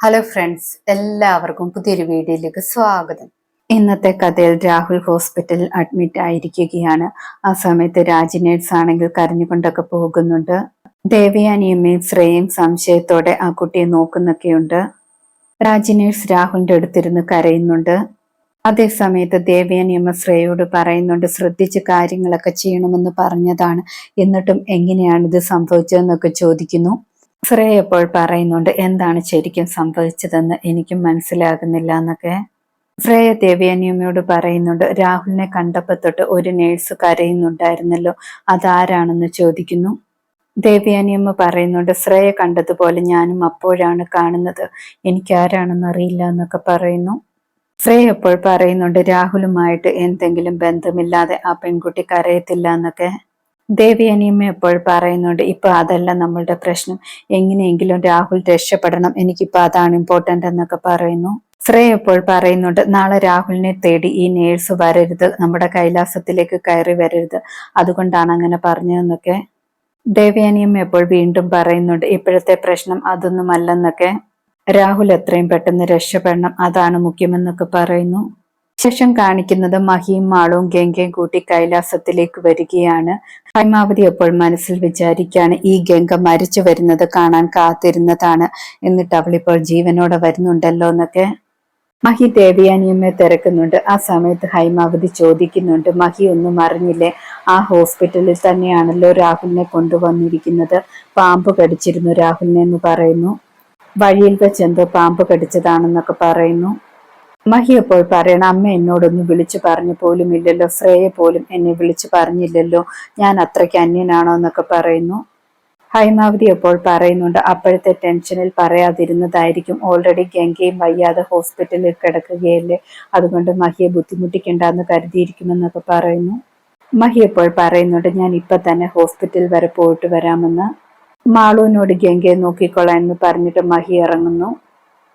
Hello friends എല്ലാവർക്കും പുതിയൊരു വീഡിയോയിലേക്ക് സ്വാഗതം. ഇന്നത്തെ കഥയിൽ രാഹുൽ ഹോസ്പിറ്റലിൽ അഡ്മിറ്റ് ആയിരിക്കുകയാണ്. ആ സമയത്ത് രാജി നേഴ്സ് ആണെങ്കിൽ കരഞ്ഞുകൊണ്ടൊക്കെ പോകുന്നുണ്ട്. ദേവയാനിയമ്മയും ശ്രേയും സംശയത്തോടെ ആ കുട്ടിയെ നോക്കുന്നൊക്കെയുണ്ട്. രാജി നേഴ്സ് രാഹുലിന്റെ അടുത്തിരുന്ന് കരയുന്നുണ്ട്. അതേ സമയത്ത് ദേവയാനിയമ്മ ശ്രേയോട് പറയുന്നുണ്ട് ശ്രദ്ധിച്ച് കാര്യങ്ങളൊക്കെ ചെയ്യണമെന്ന് പറഞ്ഞതാണ്. എന്നിട്ടും എങ്ങനെയാണിത് സംഭവിച്ചതെന്നൊക്കെ ചോദിക്കുന്നു. ശ്രേയ ഇപ്പോൾ പറയുന്നുണ്ട് എന്താണ് ശരിക്കും സംഭവിച്ചതെന്ന് എനിക്കും മനസ്സിലാകുന്നില്ല എന്നൊക്കെ. ശ്രേയ ദേവയാനിയമ്മയോട് പറയുന്നുണ്ട് രാഹുലിനെ കണ്ടപ്പോൾ തൊട്ട് ഒരു നേഴ്സ് കരയുന്നുണ്ടായിരുന്നല്ലോ അതാരാണെന്ന് ചോദിക്കുന്നു. ദേവയാനിയമ്മ പറയുന്നുണ്ട് ശ്രേയ കണ്ടതുപോലെ ഞാനും അപ്പോഴാണ് കാണുന്നത് എനിക്ക് ആരാണെന്ന് അറിയില്ല എന്നൊക്കെ പറയുന്നു. ശ്രേയ അപ്പോൾ പറയുന്നുണ്ട് രാഹുലുമായിട്ട് എന്തെങ്കിലും ബന്ധമില്ലാതെ ആ പെൺകുട്ടി കരയത്തില്ല എന്നൊക്കെ. ദേവി അനിയമ്മ എപ്പോഴും പറയുന്നുണ്ട് ഇപ്പൊ അതല്ല നമ്മളുടെ പ്രശ്നം. എങ്ങനെയെങ്കിലും രാഹുൽ രക്ഷപ്പെടണം. എനിക്കിപ്പോ അതാണ് ഇമ്പോർട്ടന്റ് എന്നൊക്കെ പറയുന്നു. ശ്രേയ ഇപ്പോൾ പറയുന്നുണ്ട് നാളെ രാഹുലിനെ തേടി ഈ നേഴ്സ് വരരുത്. നമ്മുടെ കൈലാസത്തിലേക്ക് കയറി വരരുത്. അതുകൊണ്ടാണ് അങ്ങനെ പറഞ്ഞതെന്നൊക്കെ. ദേവയാനിയമ്മ എപ്പോൾ വീണ്ടും പറയുന്നുണ്ട് ഇപ്പോഴത്തെ പ്രശ്നം അതൊന്നുമല്ലെന്നൊക്കെ. രാഹുൽ എത്രയും പെട്ടെന്ന് രക്ഷപ്പെടണം. അതാണ് മുഖ്യമെന്നൊക്കെ പറയുന്നു. ശേഷം കാണിക്കുന്നത് മഹിയും മാളവും ഗംഗയും കൂട്ടി കൈലാസത്തിലേക്ക് വരികയാണ്. ഹൈമാവതി അപ്പോൾ മനസ്സിൽ വിചാരിക്കുകയാണ് ഈ ഗംഗ മരിച്ചു വരുന്നത് കാണാൻ കാത്തിരുന്നതാണ് എന്നിട്ട് അവളിപ്പോൾ ജീവനോടെ വരുന്നുണ്ടല്ലോ എന്നൊക്കെ. മഹി ദേവിയാനിയമ്മയെ തിരക്കുന്നുണ്ട്. ആ സമയത്ത് ഹൈമാവതി ചോദിക്കുന്നുണ്ട് മഹി ഒന്നും അറിഞ്ഞില്ലേ? ആ ഹോസ്പിറ്റലിൽ തന്നെയാണല്ലോ രാഹുലിനെ കൊണ്ടുവന്നിരിക്കുന്നത്. പാമ്പ് കടിച്ചിരുന്നു രാഹുലിനെ എന്ന് പറയുന്നു. വഴിയിൽ വെച്ചെന്തോ പാമ്പ് കടിച്ചതാണെന്നൊക്കെ പറയുന്നു. മഹി അപ്പോൾ പറയണം അമ്മ എന്നോടൊന്ന് വിളിച്ചു പറഞ്ഞു പോലും ഇല്ലല്ലോ ശ്രേയ പോലും എന്നെ വിളിച്ചു പറഞ്ഞില്ലല്ലോ ഞാൻ അത്രയ്ക്ക് അന്യനാണോ എന്നൊക്കെ പറയുന്നു. ഹൈമാവതി അപ്പോൾ പറയുന്നുണ്ട് അപ്പോഴത്തെ ടെൻഷനിൽ പറയാതിരുന്നതായിരിക്കും. ഓൾറെഡി ഗംഗയും വയ്യാതെ ഹോസ്പിറ്റലിൽ കിടക്കുകയല്ലേ അതുകൊണ്ട് മഹിയെ ബുദ്ധിമുട്ടിക്കണ്ടെന്ന് കരുതിയിരിക്കുമെന്നൊക്കെ പറയുന്നു. മഹി അപ്പോൾ പറയുന്നുണ്ട് ഞാൻ ഇപ്പൊ തന്നെ ഹോസ്പിറ്റൽ വരെ പോയിട്ട് വരാമെന്ന്. മാളുവിനോട് ഗംഗയെ നോക്കിക്കൊള്ളാൻ എന്ന് പറഞ്ഞിട്ട് മഹി ഇറങ്ങുന്നു.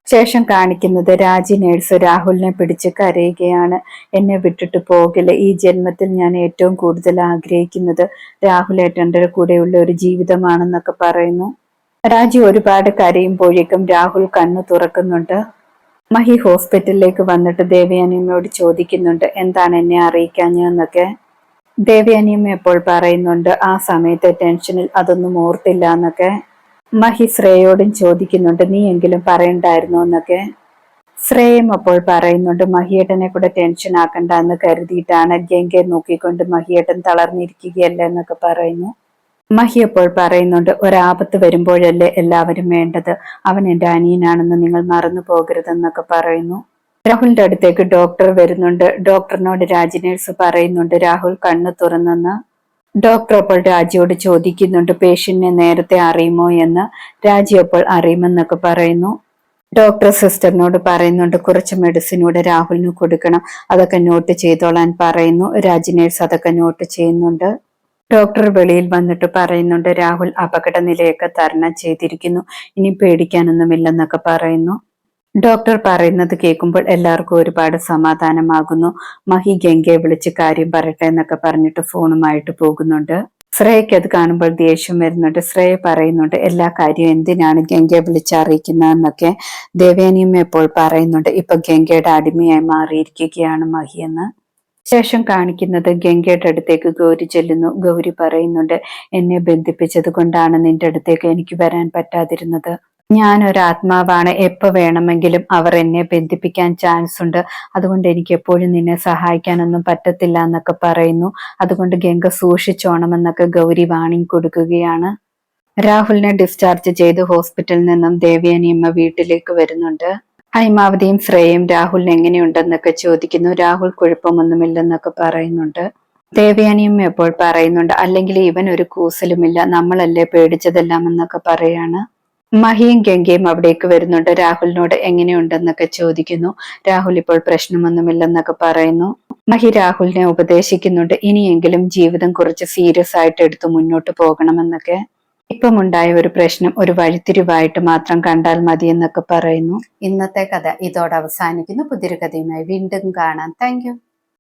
ശേഷം കാണിക്കുന്നത് രാജി നേഴ്സ് രാഹുലിനെ പിടിച്ച് കരയുകയാണ്. എന്നെ വിട്ടിട്ട് പോകില്ല. ഈ ജന്മത്തിൽ ഞാൻ ഏറ്റവും കൂടുതൽ ആഗ്രഹിക്കുന്നത് രാഹുൽ ഏട്ടന്റെ കൂടെയുള്ള ഒരു ജീവിതമാണെന്നൊക്കെ പറയുന്നു. രാജി ഒരുപാട് കരയുമ്പോഴേക്കും രാഹുൽ കണ്ണു തുറക്കുന്നുണ്ട്. മഹി ഹോസ്പിറ്റലിലേക്ക് വന്നിട്ട് ദേവയാനിയമ്മയോട് ചോദിക്കുന്നുണ്ട് എന്താണ് എന്നെ അറിയിക്കാഞ്ഞെന്നൊക്കെ ദേവയാനിയമ്മ എപ്പോൾ പറയുന്നുണ്ട് ആ സമയത്തെ ടെൻഷനിൽ അതൊന്നും ഓർത്തില്ല എന്നൊക്കെ. മഹി ശ്രേയോടും ചോദിക്കുന്നുണ്ട് നീ എങ്കിലും പറയണ്ടായിരുന്നു? എന്നൊക്കെ. ശ്രേയം അപ്പോൾ പറയുന്നുണ്ട് മഹിയേട്ടനെ കൂടെ ടെൻഷൻ ആക്കണ്ട എന്ന് കരുതിയിട്ടാണ് ഗംഗയെ നോക്കിക്കൊണ്ട് മഹിയേട്ടൻ തളർന്നിരിക്കുകയല്ല എന്നൊക്കെ പറയുന്നു. മഹി അപ്പോൾ പറയുന്നുണ്ട് ഒരാപത്ത് വരുമ്പോഴല്ലേ എല്ലാവരും വേണ്ടത്? അവൻ എന്റെ അനിയനാണെന്ന് നിങ്ങൾ മറന്നു പോകരുതെന്നൊക്കെ പറയുന്നു. രാഹുലിന്റെ അടുത്തേക്ക് ഡോക്ടർ വരുന്നുണ്ട്. ഡോക്ടറിനോട് രാജിനേഴ്സ് പറയുന്നുണ്ട് രാഹുൽ കണ്ണ് തുറന്നെന്ന്. ഡോക്ടർ അപ്പോൾ രാജിയോട് ചോദിക്കുന്നുണ്ട് പേഷ്യന്റിനെ നേരത്തെ അറിയുമോ എന്ന്? രാജി അപ്പോൾ അറിയുമെന്നൊക്കെ പറയുന്നു. ഡോക്ടർ സിസ്റ്ററിനോട് പറയുന്നുണ്ട് കുറച്ച് മെഡിസിൻ ഇവിടെ രാഹുലിന് കൊടുക്കണം അതൊക്കെ നോട്ട് ചെയ്തോളാൻ പറയുന്നു. രാജിനേഴ്സ് അതൊക്കെ നോട്ട് ചെയ്യുന്നുണ്ട്. ഡോക്ടർ വെളിയിൽ വന്നിട്ട് പറയുന്നുണ്ട് രാഹുൽ അപകട നിലയൊക്കെ തരണം ചെയ്തിരിക്കുന്നു ഇനി പേടിക്കാനൊന്നുമില്ലെന്നൊക്കെ പറയുന്നു. ഡോക്ടർ പറയുന്നത് കേൾക്കുമ്പോൾ എല്ലാവർക്കും ഒരുപാട് സമാധാനമാകുന്നു. മഹി ഗംഗയെ വിളിച്ച് കാര്യം പറയട്ടെ എന്നൊക്കെ പറഞ്ഞിട്ട് ഫോണുമായിട്ട് പോകുന്നുണ്ട്. ശ്രേയയ്ക്ക് അത് കാണുമ്പോൾ ദേഷ്യം വരുന്നുണ്ട്. ശ്രേയ പറയുന്നുണ്ട് എല്ലാ കാര്യവും എന്തിനാണ് ഗംഗയെ വിളിച്ചറിയിക്കുന്നതെന്നൊക്കെ ദേവേനിയും എപ്പോൾ പറയുന്നുണ്ട്. ഇപ്പൊ ഗംഗയുടെ അടിമയായി മാറിയിരിക്കുകയാണ് മഹി എന്ന്. ശേഷം കാണിക്കുന്നത് ഗംഗയുടെ അടുത്തേക്ക് ഗൗരി ചെല്ലുന്നു. ഗൗരി പറയുന്നുണ്ട് എന്നെ ബന്ധിപ്പിച്ചത് കൊണ്ടാണ് നിന്റെ അടുത്തേക്ക് എനിക്ക് വരാൻ പറ്റാതിരുന്നത്. ഞാൻ ഒരു ആത്മാവാണ് എപ്പോൾ വേണമെങ്കിലും അവർ എന്നെ ബന്ധിപ്പിക്കാൻ ചാൻസ് ഉണ്ട്. അതുകൊണ്ട് എനിക്ക് എപ്പോഴും നിന്നെ സഹായിക്കാനൊന്നും പറ്റത്തില്ല എന്നൊക്കെ പറയുന്നു. അതുകൊണ്ട് ഗംഗ സൂക്ഷിച്ചോണമെന്നൊക്കെ ഗൗരി വാണിംഗ് കൊടുക്കുകയാണ്. രാഹുലിനെ ഡിസ്ചാർജ് ചെയ്ത് ഹോസ്പിറ്റലിൽ നിന്നും ദേവിയനിയമ്മ വീട്ടിലേക്ക് വരുന്നുണ്ട്. ഹൈമാവതിയും ശ്രേയും രാഹുലിന് എങ്ങനെയുണ്ടെന്നൊക്കെ ചോദിക്കുന്നു. രാഹുൽ കുഴപ്പമൊന്നുമില്ലെന്നൊക്കെ പറയുന്നുണ്ട്. ദേവയാനിയമ്മ എപ്പോൾ പറയുന്നുണ്ട്? അല്ലെങ്കിൽ ഇവൻ ഒരു കൂസലുമില്ല. നമ്മളല്ലേ പേടിച്ചതെല്ലാം എന്നൊക്കെ പറയാണ്. മഹിയും ഗംഗയും അവിടേക്ക് വരുന്നുണ്ട്. രാഹുലിനോട് എങ്ങനെയുണ്ടെന്നൊക്കെ ചോദിക്കുന്നു. രാഹുൽ ഇപ്പോൾ പ്രശ്നമൊന്നുമില്ലെന്നൊക്കെ പറയുന്നു. മഹി രാഹുലിനെ ഉപദേശിക്കുന്നുണ്ട്. ഇനിയെങ്കിലും ജീവിതം കുറച്ച് സീരിയസ് ആയിട്ട് എടുത്ത് മുന്നോട്ട് പോകണമെന്നൊക്കെ. ഇപ്പം ഉണ്ടായ ഒരു പ്രശ്നം ഒരു വഴിത്തിരിവായിട്ട് മാത്രം കണ്ടാൽ മതി എന്നൊക്കെ പറയുന്നു. ഇന്നത്തെ കഥ ഇതോടെ അവസാനിക്കുന്നു. പുതിയൊരു കഥയുമായി വീണ്ടും കാണാം. താങ്ക്